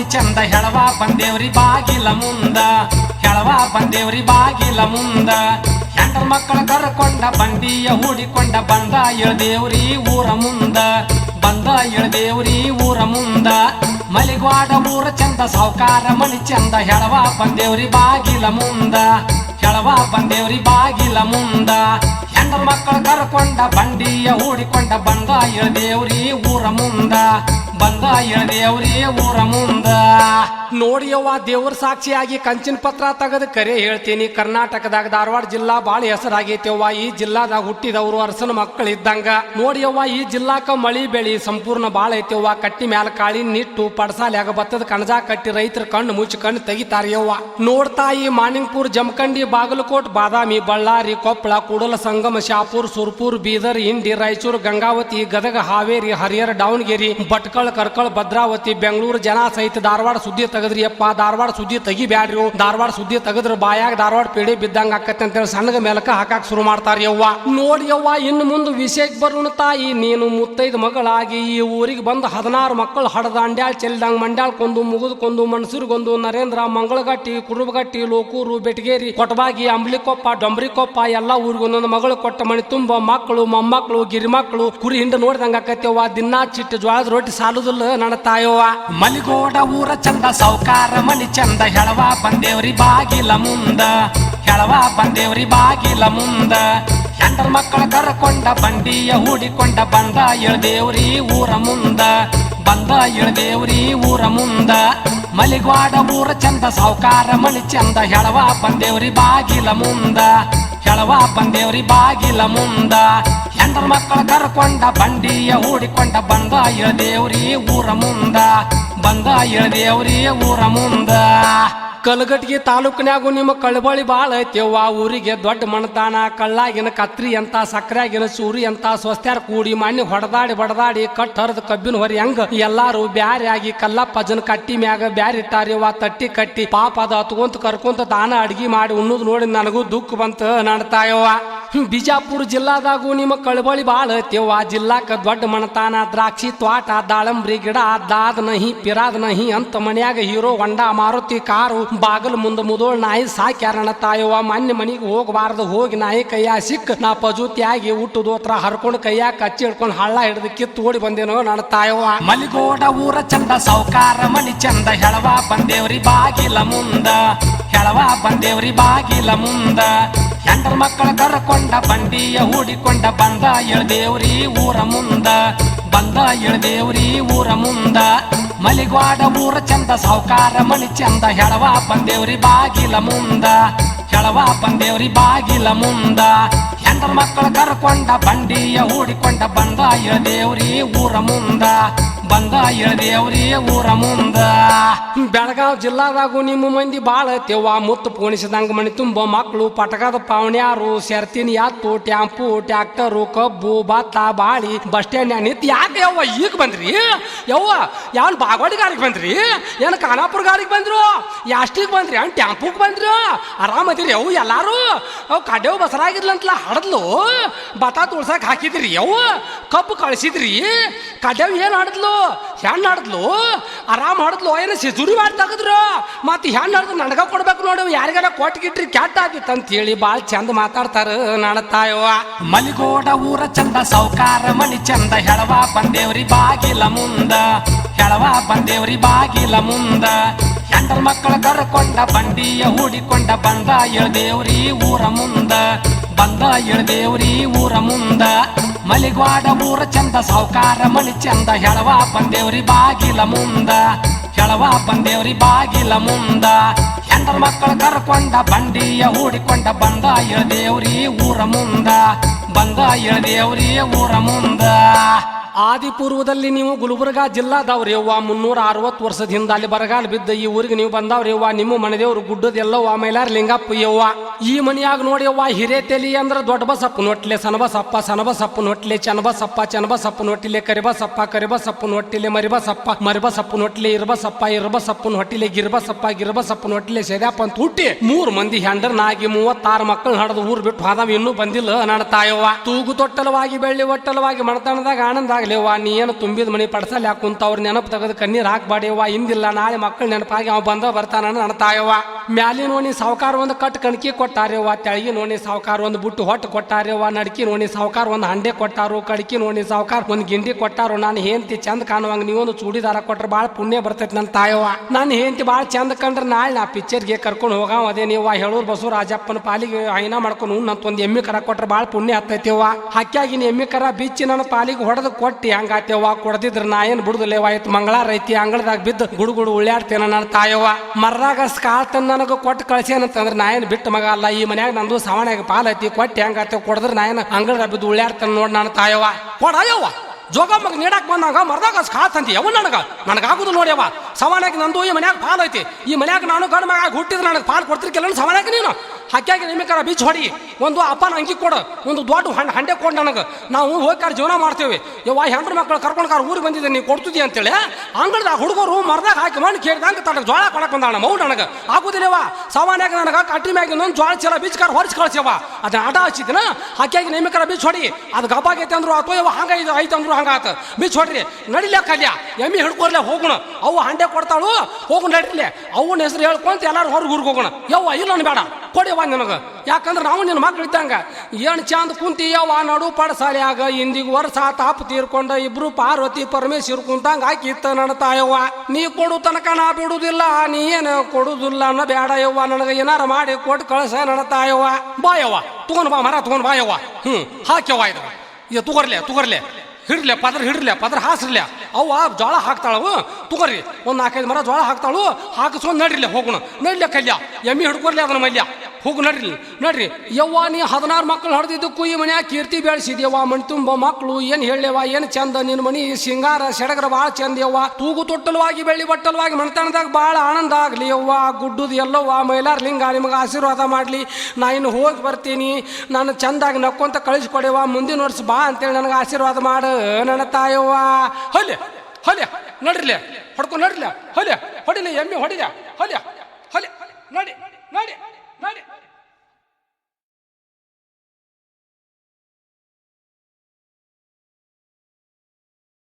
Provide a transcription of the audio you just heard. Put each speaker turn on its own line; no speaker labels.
ಮನಿ ಚಂದ, ಹೆಳವ ಬಂದೇವ್ರಿ ಬಾಗಿಲ ಮುಂದ. ಹೆಳವಾ ಬಂದೇವ್ರಿ ಬಾಗಿಲ ಮುಂದ. ಹೆಂಡ್ರ ಮಕ್ಕಳ ಕರ್ಕೊಂಡ, ಬಂಡಿಯ ಹೂಡಿಕೊಂಡ, ಬಂದ ಎಳದೇವ್ರಿ ಊರ ಮುಂದ. ಬಂದ ಎಳದೇವ್ರಿ ಊರ ಮುಂದ. ಮಲಿಗ್ವಾಡ ಊರ ಚಂದ, ಸಾವ್ಕಾರ ಮನಿ ಚಂದ, ಹೆಳವಾ ಬಂದೇವ್ರಿ ಬಾಗಿಲ ಮುಂದ. ಹೆಳವ ಬಂದೇವ್ರಿ ಬಾಗಿಲ ಮುಂದ. ಹೆಂಡ್ರ ಮಕ್ಕಳ ಕರ್ಕೊಂಡ, ಬಂಡಿಯ ಹೂಡಿಕೊಂಡ, ಬಂದ ಎಳದೇವ್ರಿ ಊರ ಮುಂದ. ಬಂದ ದೇವ್ರೇ ಊರ ಮುಂದ. ನೋಡಿಯವ್ವ, ದೇವ್ರ ಸಾಕ್ಷಿಯಾಗಿ ಕಂಚಿನ ಪತ್ರ ತೆಗೆದು ಕರೆ ಹೇಳ್ತೀನಿ. ಕರ್ನಾಟಕದಾಗ ಧಾರವಾಡ ಜಿಲ್ಲಾ ಬಾಳ ಹೆಸರಾಗೈತೆವ್ವ. ಈ ಜಿಲ್ಲಾದಾಗ ಹುಟ್ಟಿದವರು ಅರಸನ ಮಕ್ಕಳು ಇದ್ದಂಗ. ನೋಡಿಯವ್ವ, ಈ ಜಿಲ್ಲಾಕ ಮಳಿ ಬೆಳಿ ಸಂಪೂರ್ಣ ಬಾಳ ಐತೆವ್ವ. ಕಟ್ಟಿ ಮ್ಯಾಲ ಕಾಳಿ ನಿಟ್ಟು ಪಡಸಾಲ್ಯಾಗ ಬತ್ತದ ಕಣಜ ಕಟ್ಟಿ ರೈತರ ಕಣ್ಣು ಮುಚ್ಚಿ ಕಣ್ಣು ತೆಗಿತಾರ್ಯವ್ವ. ನೋಡ್ತಾ, ಈ ಮಾನಿಂಗ್ಪುರ್, ಜಮಖಂಡಿ, ಬಾಗಲಕೋಟ್, ಬಾದಾಮಿ, ಬಳ್ಳಾರಿ, ಕೊಪ್ಪಳ, ಕೂಡಲ, ಸಂಗಮ, ಶಾಪುರ್, ಸುರ್ಪುರ್, ಬೀದರ್, ಇಂಡಿ, ರಾಯಚೂರು, ಗಂಗಾವತಿ, ಗದಗ, ಹಾವೇರಿ, ಹರಿಹರ, ದಾವಣಗೆರೆ, ಭಟ್ಕಳ ಕರ್ಕಳ ಭದ್ರಾವತಿ, ಬೆಂಗಳೂರು ಜನ ಸಹಿತ ಧಾರವಾಡ ಸುದ್ದಿ ತೆಗದ್ರಿ. ಅಪ್ಪ ಧಾರವಾಡ ಸುದ್ದಿ ತೆಗಿಬ್ಯಾಡ್ರಿ ಧಾರವಾಡ ಸುದ್ದಿ ತೆಗದ್ರ ಬಾಯಾಗ ಧಾರವಾಡ ಪೇಡಿ ಬಿದ್ದಂಗ ಆಕತ್ತೆ ಅಂತೇಳಿ ಸಣ್ಣಗ ಮೇಲಕ ಹಾಕಕ್ ಶುರು ಮಾಡ್ತಾರ ಯವ್ವ. ನೋಡಿ ಯವ್ವ, ಇನ್ನು ಮುಂದೆ ವಿಶೇಷ ಬರೋಣ ತಾಯಿ, ನೀನು ಮುತ್ತೈದ ಮಗಳಾಗಿ ಈ ಊರಿಗೆ ಬಂದು ಹದಿನಾರು ಮಕ್ಕಳು ಹಡದ ಅಂಡ್ಯಾಳ್ ಚೆಲ್ದಂಗ್ ಮಂಡ್ಯಾಳ್ ಕೊಂದು ಮನ್ಸೂರ್ ಕೊಂದು ನರೇಂದ್ರ ಮಂಗಳಗಟ್ಟಿ, ಕುರುಬಗಟ್ಟಿ, ಲೋಕೂರು, ಬೆಟಗೇರಿ, ಕೊಟಬಾಗಿ, ಅಂಬ್ಲಿಕೊಪ್ಪ, ಡೊಂಬ್ರಿಕೊಪ್ಪ ಎಲ್ಲಾ ಊರಿಗೆ ಒಂದೊಂದು ಮಗಳು ಕೊಟ್ಟ ಮಣಿ ತುಂಬ ಮಕ್ಕಳು ಮೊಮ್ಮಕ್ಕಳು ಗಿರಿಮಕ್ಕಳು ಕುರಿ ಹಿಂಡ ನೋಡ್ದಂಗ ಆಕತ್ಯವ್ವ ದಿನಾ ಚಿಟ್ಟ ಜ್ವಾಳದ ರೊಟ್ಟಿ ಸಾಲುದಿಲ್ಲ ನನ್ನ ತಾಯವ್ವ ಮಲಿಗೋಡ ಊರ ಚಂದ ಸೌಕಾರ ಮನಿ ಚಂದ, ಹೆಳವ ಬಂದೇವ್ರಿ ಬಾಗಿಲ ಮುಂದ. ಹೆಳವ ಬಂದೇವ್ರಿ ಬಾಗಿಲ ಮುಂದ. ಹೆಂಡ್ರ ಮಕ್ಕಳ ಕರ್ಕೊಂಡ, ಬಂಡಿಯ ಹೂಡಿಕೊಂಡ, ಬಂದ ಎಳ್ದೇವ್ರಿ ಊರ ಮುಂದ. ಬಂದ ಎಳ್ದೇವ್ರಿ ಊರ ಮುಂದ. ಮಲಿಗೋಡ ಊರ ಚಂದ, ಸಾವ್ಕಾರ ಮನಿ ಚಂದ, ಹೆಳವ ಬಂದೇವ್ರಿ ಬಾಗಿಲ ಮುಂದ. ಹೆಳವ ಬಂದೇವ್ರಿ ಬಾಗಿಲ ಮುಂದ. ಹೆಂಡ್ರ ಮಕ್ಕಳ ಕರ್ಕೊಂಡ ಬಂಡಿಯ ಹೂಡಿಕೊಂಡ ಬಂದ ಇಳದೇವ್ರಿ ಊರ ಮುಂದ. ಬಂದ ಇಳದೇವ್ರಿ ಊರ ಮುಂದ. ಕಲಗಟ್ಟಿಗೆ ತಾಲೂಕಿನ್ಯಾಗು ನಿಮ್ಮ ಕಳಬಳಿ ಬಾಳ ಐತೆವ್ವ. ಊರಿಗೆ ದೊಡ್ಡ ಮಣತಾನ ಕಳ್ಳಾಗಿನ ಕತ್ರಿ ಅಂತ ಸಕ್ರ್ಯಾಗಿನ ಚೂರಿ ಅಂತ ಸ್ವಸ್ತ್ಯಾರ ಕೂಡಿ ಮಣ್ಣಿ ಹೊಡೆದಾಡಿ ಬಡದಾಡಿ ಕಟ್ ಹರಿದ ಕಬ್ಬಿನ ಹೊರಿ ಹೆಂಗ? ಎಲ್ಲಾರು ಬ್ಯಾರೆ ಆಗಿ ಕಲ್ಲಪ್ಪ ಜನ ಕಟ್ಟಿ ಮ್ಯಾಗ ಬ್ಯಾರೆ ಇಟ್ಟಾರಿವ್ವ. ತಟ್ಟಿ ಕಟ್ಟಿ ಪಾಪ ಅದ ಹತ್ಕೊಂತ ಕರ್ಕೊಂತ ತಾನ ಅಡ್ಗಿ ಮಾಡಿ ಉಣ್ಣುದ್ ನೋಡಿ ನನಗೂ ದುಃಖ ಬಂತ ನಡ್ತಾಯವ್ವ ಬಿಜಾಪುರ ಜಿಲ್ಲಾದಾಗೂ ನಿಮ್ಮ ಕಳಬಳಿ ಬಾಳ ಆ ಜಿಲ್ಲಾಕ ದೊಡ್ಡ ಮಣತಾನ ದ್ರಾಕ್ಷಿ ತ್ವಾಟ ದಾಳಂಬ್ರಿ ಗಿಡ, ದಾದ ನಹಿ, ಪಿರಾದ ನಹಿ ಅಂತ ಮನ್ಯಾಗ ಹೀರೋ ಹೊಂಡ ಮಾರುತಿ ಕಾರು. ಬಾಗಲ್ ಮುಂದ ಮುದೋಳ್ ನಾಯಿ ಸಾಕ್ಯಾರಣ ತಾಯವ್ವ, ಮನ್ನೆ ಮನಿಗೆ ಹೋಗಬಾರ್ದು, ಹೋಗಿ ನಾಯಿ ಕೈಯ ಸಿಕ್ಕ. ನಾ ಪಜೂತಿಯಾಗಿ ಹುಟ್ಟು ದೋತ್ರ ಹರ್ಕೊಂಡು ಕೈಯಾಗ ಕಚ್ಚಿ ಹಿಡ್ಕೊಂಡು ಹಳ್ಳ ಹಿಡಿದು ಕಿತ್ತು ಓಡಿ ಬಂದೇನೋ ನನ್ನ ತಾಯವ್ವ. ಮಲಿಗೋಡ ಊರ ಚಂದ ಸೌಕಾರ ಮನಿ ಚಂದ, ಹೆಳವಾ ಬಂದೇವ್ರಿ ಬಾಗಿಲ ಮುಂದ. ಹೆಳವಾ ಬಂದೇವ್ರಿ ಬಾಗಿಲ ಮುಂದ. ಹೆಂಡ್ರ ಮಕ್ಕಳ ಕರ್ಕೊಂಡ, ಬಂಡಿಯ ಹೂಡಿಕೊಂಡ, ಬಂದ ಎಳ್ದೇವ್ರಿ ಊರ ಮುಂದ, ಬಂದ ಎಳ್ದೇವ್ರಿ ಊರ ಮುಂದ. ಮಲಿಗ್ವಾಡ ಊರ ಚಂದ, ಸಾವುಕಾರ ಮಣಿ ಚಂದ, ಹೆಳವ ಬಂದೇವ್ರಿ ಬಾಗಿಲ ಮುಂದ. ಹೆಳವ ಬಂದೇವ್ರಿ ಬಾಗಿಲ ಮುಂದ. ಹೆಂಡ್ರ ಮಕ್ಕಳ ಕರ್ಕೊಂಡ, ಬಂಡಿಯ ಹೂಡಿಕೊಂಡ, ಬಂದ ಎಳ್ದೇವ್ರಿ ಊರ ಮುಂದ. ಬಂದ ಇಳ್ದೇವ್ರಿ ಊರ ಮುಂದ. ಬೆಳಗಾವ್ ಜಿಲ್ಲಾದಾಗೂ ನಿಮ್ಮ ಮಂದಿ ಬಾಳ ತೆವ್ವ ಮುತ್ತು ಪೋಣಿಸಿದಂಗ ಮಣಿ ತುಂಬ ಮಕ್ಕಳು ಪಟಕದ ಪಾವಣ್ಯಾರು ಸೆರ್ತಿನ ಯಾತು, ಟ್ಯಾಂಪು, ಟ್ಯಾಕ್ಟರು, ಕಬ್ಬು, ಭತ್ತ, ಬಾಳಿ, ಬಸ್ ಸ್ಟ್ಯಾಂಡ್ ನಿಂತು ಯಾಕೆ ಯವ್ವ ಈಗ ಬಂದ್ರಿ? ಯವ್ವ ಯಾವ ಬಾಗವಾಡಿ ಗಾರಿಗೆ ಬಂದ್ರಿ? ಏನು ಖಾನಾಪುರ ಗಾರಿಗೆ ಬಂದ್ರು? ಯಾಸ್ಟಿಗೆ ಬಂದ್ರಿ? ಏನು ಟ್ಯಾಂಪುಗೆ ಬಂದ್ರು? ಆರಾಮದಿರಿ ಅವು ಎಲ್ಲಾರು? ಅವು ಕಡ್ಯವು ಬಸರಾಗಿರ್ಲಂತಲ ಹಡದ್ಲು? ಬತ ತುಳ್ಸಕ್ಕೆ ಹಾಕಿದ್ರಿ ಅವು ಕಬ್ಬು ಕಳಿಸಿದ್ರಿ? ಕಡ್ಯವ್ ಏನು ಹಡದ್ಲು? ಹೆಣ್ಣು ಹಾಡಿದ್ಲು? ಆರಾಮ್ ಹಾಡಿದ್ಲು? ಏನು ಸಿಜುರಿ ಮಾಡಿ ತೆಗೆದ್ರು? ಮತ್ತೆ ಹೆಣ್ಣು ಹಡ್ದು ನನಗ ಕೊಡ್ಬೇಕು ನೋಡು, ಯಾರಿಗಾರ ಕೊಟ್ಗಿಟ್ರಿ ಕೆಟ್ಟ ಆಗಿತ್ತು ಅಂತ ಹೇಳಿ ಭಾಳ ಚಂದ ಮಾತಾಡ್ತಾರ ನಡತಾಯವ್ವ ಮಲಿಗೋಡ ಊರ ಚಂದ ಸೌಕಾರ ಮನಿ ಚಂದ, ಹೆಳವಾ ಬಂದೇವ್ರಿ ಬಾಗಿಲ ಮುಂದ. ಹೆಳವಾ ಬಂದೇವ್ರಿ ಬಾಗಿಲ ಮುಂದ. ಹೆಂಡ್ರ ಮಕ್ಕಳ ಕರ್ಕೊಂಡ, ಬಂಡಿಯ ಹೂಡಿಕೊಂಡ, ಬಂದ ಎಳ್ದೇವ್ರಿ ಊರ ಮುಂದ, ಬಂದ ಎಳ್ದೇವ್ರಿ ಊರ ಮುಂದ. ಮಲಿಗ್ವಾಡ ಊರ ಚಂದ, ಸಾವ್ಕಾರ ಮನಿ ಚಂದ, ಹೆಳವಾ ಬಂದೇವ್ರಿ ಬಾಗಿಲ ಮುಂದ. ಹೆಳವಾ ಬಂದೇವ್ರಿ ಬಾಗಿಲ ಮುಂದ. ಹೆಂಡ್ರ ಮಕ್ಕಳ ಕರ್ಕೊಂಡ, ಬಂಡಿಯ ಹೂಡಿಕೊಂಡ, ಬಂದ ಎಳ್ದೇವ್ರಿ ಊರ ಮುಂದ. ಬಂದ ಇಳ್ದೇವ್ರಿ ಊರ ಮುಂದ. ಆದಿಪೂರ್ವದಲ್ಲಿ ನೀವು ಗುಲ್ಬರ್ಗಾ ಜಿಲ್ಲಾದವ್ರಿ. ಅವ್ವ ಮುನ್ನೂರ ಅರವತ್ತು ವರ್ಷದ ಹಿಂದೆ ಅಲ್ಲಿ ಬರಗಾಲ ಬಿದ್ದ ಈ ಊರಿಗೆ ನೀವು ಬಂದವ್ರಿ. ಅವ್ವ ನಿಮ್ಮ ಮನೆದೇವ್ರು ಗುಡ್ಡದ ಎಲ್ಲವ್ವ ಮೈಲಾರ ಲಿಂಗಪ್ಪ ಯವ್ವ. ಈ ಮನೆಯಾಗ ನೋಡಿ ಅವ್ವ ಹಿರೇತೆಲಿ ಅಂದ್ರೆ ದೊಡ್ಡ ಬಸಪ್ಪ ನೋಟ್ಲೆ, ಸನಬಸಪ್ಪ ಸನಬಸಪ್ಪ ನೋಟ್ಲೆ, ಚನಬಸಪ್ಪ ಚನಬಸಪ್ಪ ನೋಟಿಲೆ, ಕರಿಬಸಪ್ಪ ಕರಿಬಸಪ್ಪ ನೋಟಿಲೆ, ಮರಿಬಸಪ್ಪ ಮರಿಬಸಪ್ಪ ನೋಟ್ಲೆ, ಇರ್ಬಸಪ್ಪ, ಇರಬಸಪ್ಪ ನೋಟ್ಲೆ, ಗಿರ್ಬಸಪ್ಪ, ಗಿರಬಸಪ್ಪ ನೋಟ್ಲೆ ಸೆದ್ಯಾಪ ಅಂತ ಹುಟ್ಟಿ ಮೂರ್ ಮಂದಿ ಹೆಂಡರ್ನಾಗಿ ಮೂವತ್ತಾರು ಮಕ್ಕಳು ನಡೆದು ಊರ್ ಬಿಟ್ಟು ಹಾದವ್ ಇನ್ನೂ ಬಂದಿಲ್ಲ ನನ್ನ ತಾಯವ್ವ. ತೂಗು ತೊಟ್ಟಲವಾಗಿ, ಬೆಳ್ಳಿ ಒಟ್ಟಲವಾಗಿ ಮಣತನದಾಗ ಆನಂದಾಗ ಆಗ್ಲೇವ ನೀ ಏನು ತುಂಬಿದ ಮನೆ ಪಡ್ಸಲ್ ಯಾಕೆ ಕುಂತ ಅವ್ರ ನೆನಪು ತೆಗೆದು ಕಣ್ಣೀರು ಹಾಕ್ಬಾಡಿಯವ್ವ ಇಂದಿಲ್ಲ ನಾಳೆ ಮಕ್ಕಳು ನೆನಪಾಗಿ ಅವ ಬಂದ ಬರ್ತಾನ ನನ್ನ ತಾಯವ್ವ. ಮ್ಯಾಲಿನ ಓಣಿ ಸಾವುಕಾರ ಒಂದು ಕಟ್ ಕಣಕಿ ಕೊಟ್ಟಾರ್ಯವ್ವ ತೆಳಗಿನ ಓಣಿ ಸಾವುಕಾರ ಒಂದು ಬುಟ್ಟು ಹೊಟ್ಟು ಕೊಟ್ಟಾರ್ಯವ್ವ ನಡ್ಕಿನ ಓಣಿ ಸಾವುಕಾರ ಒಂದು ಹಂಡೆ ಕೊಟ್ಟಾರು ಕಡ್ಕಿ ಓಣಿ ಸಾವುಕಾರ ಒಂದು ಗಿಂಡಿ ಕೊಟ್ಟಾರು. ನಾನು ಹೆಂಡತಿ ಚಂದ ಕಾಣುವಂಗ ನೀವೊಂದು ಚೂಡಿದಾರ ಕೊಟ್ರೆ ಭಾಳ ಪುಣ್ಯ ಬರ್ತೈತಿ ನನ್ನ ತಾಯವ್ವ. ನಾನು ಹೆಂಡತಿ ಭಾಳ ಚಂದ ಕಂಡ್ರೆ ನಾಳೆ ನಾ ಪಿಕ್ಚರ್ಗೆ ಕರ್ಕೊಂಡು ಹೋಗಾವ ಅದೇ ನೀವು ಹೇಳೂರು ಬಸವ ರಾಜಪ್ಪನ ಪಾಲಿಗೆ ಹೈನ ಮಾಡ್ಕೊಂಡು ನಂತ ಒಂದು ಎಮ್ಮಿ ಕರ ಕೊಟ್ರೆ ಭಾಳ ಪುಣ್ಯ ಹತ್ತೈತಿವ್ವ ಹಕ್ಕಿಯಾಗಿನ ಎಮ್ಮಿ ಕರ ಬಿಚ್ಚಿ ನನ್ನ ಪಾಲಿಗೆ ಹೊಡೆದು ಕೊಟ್ಟಿ ಹಂಗಾತ್ಯವ್ವ ಕೊಡದಿದ್ರೆ ನಾ ಏನು ಬಿಡುದು ಆಯ್ತು ಮಂಗಳಾರ ಐತಿ ಅಂಗಳದಾಗ ಬಿದ್ದು ಗುಡುಗುಡು ಉಳ್ಯಾಡ್ತೇನೆ ನನ್ನ ತಾಯವ್ವ. ಮರ್ರಾಗ ಕಾಳ್ತನ್ ನನಗೆ ಕೊಟ್ಟು ಕಳ್ಸೇನಂತಂದ್ರೆ ನಾ ಏನು ಬಿಟ್ಟು ಮಗ ಅಲ್ಲ, ಈ ಮನ್ಯಾಗ ನಂದು ಸವಣ್ಯಾಗ ಪಾಲ್ ಐತಿ, ಕೊಟ್ಟಿ ಹಂಗಾತ್ಯವ ಕೊಡದ್ರ ನಾ ಏನು ಅಂಗಳದಾಗ ಬಿದ್ದು ಉಳ್ಯಾಡ್ತಾನೆ ನೋಡಿ ನನ್ನ ತಾಯವ್ವ. ಕೊಡಯವ್ವ ಜೋಗ ಮಗ ನೀಡಕ್ ಬಂದಾಗ ಮರ್ದಾಗ ಅಂತ ಯಾವ ನನಗ. ನನಗಾಗುದು ನೋಡ್ಯವ ಸವಾನಾಗಿ ನಂದು ಈ ಮನ್ಯಾಗ ಪಾಲ್ ಐತಿ. ಈ ಮನ್ಯಾಗ ನಾನು ಗಂಡ ಮಗ ಹುಟ್ಟಿದ್ರೆ ನನಗೆ ಪಾಲ್ ಕೆಲವೊಂದು ಸವಾಲಾಗ್ರಿ ನೀನು. ಹಕ್ಕಿಯಾಗಿ ನಿಮಿಕರ ಬೀಚ್ ಹೊಡಿ. ಒಂದು ಅಪ್ಪನ ಅಂಗಿ ಕೊಡು. ಒಂದು ದೊಡ್ಡ ಹಣ್ಣು ಹಂಡೆ ಕೊಡು ನನಗೆ. ನಾವು ಹೋಗ್ಕಾರ ಜೀವನ ಮಾಡ್ತೇವೆ. ಯವ್ವ ಹೆಂಡ್ರ ಮಕ್ಕಳು ಕರ್ಕೊಂಡ್ಕಾರ ಊರಿಗೆ ಬಂದಿದ್ದೆ ನೀವು ಕೊಡ್ತಿದ್ದಿ ಅಂತೇಳಿ. ಅಂಗಳದಾಗ ಹುಡುಗರು ಮರದಾಗ ಹಾಕಿ ಮಣ್ಣು ಕೇಳಿದಂಗೆ ತನಗೆ ಜೋಳ ಕೊಡಕ್ಕೆ ಬಂದಾಳ ಮೌ ನನಗೆ. ಆಗುದಿಲ್ಲವ ಸವಾನ್ಯಾಗ ನನಗೆ ಕಟ್ಟಿ ಮ್ಯಾಗ ಇನ್ನೊಂದು ಜೋಳ ಚೀಲ ಬೀಚ್ ಕಾರ್ ಹೊರಿಸಿ ಕಳ್ಸ್ಯವ ಅದನ್ನ ಆಟ ಹಚ್ಚಿದ್ನ. ಹಾಕ್ಯಾಗಿ ನಿಮಿಕರ ಬೀಚ್ ಹೊಡಿ. ಅದು ಗಬ್ಬಾಗೈತೆ ಅಂದ್ರು ಅಥವಾ ಯವ ಹಂಗ ಇದು ಐತೆ ಅಂದ್ರು ಹಂಗಾತ ಬೀಚ್ ಹೊಡ್ರಿ. ನಡಿಲೇ ಕಲ್ಯ? ಎಮ್ಮಿ ಹಿಡ್ಕೊರ್ಲೆ ಹೋಗೋಣ. ಅವು ಹಂಡೆ ಕೊಡ್ತಾಳು. ಹೋಗು ನಡಿಲೆ ಅವನ ಹೆಸರು ಹೇಳ್ಕೊಂತ ಎಲ್ಲಾರು ಹೊರಗೆ ಊರಿಗೆ ಹೋಗೋಣ. ಯವ್ವ ಇಲ್ಲ ಬೇಡ. ಕೊಡಿಯವ್ವ ನಿನಗೆ. ಯಾಕಂದ್ರೆ ನಾವು ನಿನ್ನ ಮಕ್ಳು ಇದ್ದಂಗೆ. ಏನು ಚಂದ ಕುಂತಿ ಯವ್ವ ನಡು ಪಡಸಾಲ್ಯಾಗ ಇಂದಿಗೆ ವರ್ಷ ತಾಪ ತೀರ್ಕೊಂಡ ಇಬ್ರು ಪಾರ್ವತಿ ಪರಮೇಶ್ವರ್ ಕುಂತಂಗ ಹಾಕಿತ್ತ ನನ್ನ ತಾಯವ್ವ. ನೀ ಕೊಡು ತನಕ ನಾ ಬಿಡುದಿಲ್ಲ, ನೀ ಏನು ಕೊಡುದಿಲ್ಲ ಅನ್ನ ಬೇಡ ಯವ್ವ. ನನಗೆ ಏನಾರ ಮಾಡಿ ಕೊಟ್ಟು ಕಳ್ಸ ನನ್ನ ತಾಯವ್ವ. ಬಾ ಯವ್ವ, ತಗೊಂಡ್ ಬಾ ಮರ, ತಗೊಂಡ್ ಬಾ ಯವ್ವ. ಹ್ಞೂ ಹಾಕ್ಯವ್ವ ಇದು. ತುಗರ್ಲೆ ತುಗರ್ಲೆ. ಹಿಡ್ಲೆ ಪದ್ರ ಹಿಡ್ಲೆ ಪದ್ರ ಹಾಸ್ರಲೆ. ಅವ್ವ ಜೋಳ ಹಾಕ್ತಾಳವು ತುಗರಿ. ಒಂದು ನಾಲ್ಕೈದು ಮರ ಜೋಳ ಹಾಕ್ತಾಳು, ಹಾಕಿಸ್ಕೊಂಡು ನಡ್ರಿಲ್ಲ ಹೋಗೋಣ. ನಡ್ಲೆ ಕಲ್ಯ ಎಮ್ಮಿ ಹಿಡ್ಕೊರ್ಲಿ ಅದನ್ನ ಮಲ್ಯ ಹೋಗು ನಡ್ರಿ ನಡ್ರಿ. ಯವ್ವ, ನೀ ಹದಿನಾರು ಮಕ್ಕಳು ಹೊಡೆದಿದ್ದಕ್ಕೂ ಈ ಮನ್ಯಾಗ ಕೀರ್ತಿ ಬೆಳೆಸಿದ್ಯವ್ವ ಮಣಿ ತುಂಬ ಮಕ್ಕಳು ಏನು ಹೇಳವ್ವ ಏನು ಚಂದ ನಿನ್ನ ಮನಿ ಸಿಂಗಾರ ಸೆಡಗರ ಭಾಳ ಚಂದ ಯವ್ವ ತೂಗು ತೊಟ್ಟಲವಾಗಿ, ಬೆಳ್ಳಿ ಬಟ್ಟಲವಾಗಿ ಮಣ್ತನದಾಗ ಭಾಳ ಆನಂದ ಆಗಲಿ ಯವ್ವ ಗುಡ್ಡದ ಎಲ್ಲವ್ವ, ಮೈಲಾರ ಲಿಂಗ, ನಿಮಗೆ ಆಶೀರ್ವಾದ ಮಾಡಲಿ. ನಾ ಇನ್ನು ಹೋಗಿ ಬರ್ತೀನಿ ನಾನು ಚಂದಾಗಿ ನಕ್ಕೊಂತ ಕಳಿಸ್ಕೊಡೆವ ಮುಂದಿನ ವರ್ಷ ಬಾ ಅಂತೇಳಿ ನನಗೆ ಆಶೀರ್ವಾದ ಮಾಡು, ನನ್ನ ತಾಯವ್ವ. ಹೊಲೆ ಹೊಲೆ ನಡ್ರಿಲೆ ಹೊಡ್ಕೊಂಡು ನಡ್ರಿಲೆ ಹೊಲೆ ಹೊಡಿಲಿ, ಎಮ್ಮೆ ಹೊಡಿಲ, ಹೊಲ್ಯ ಹೊಲೆ ನಡಿ ನಡಿ. ನಡಿ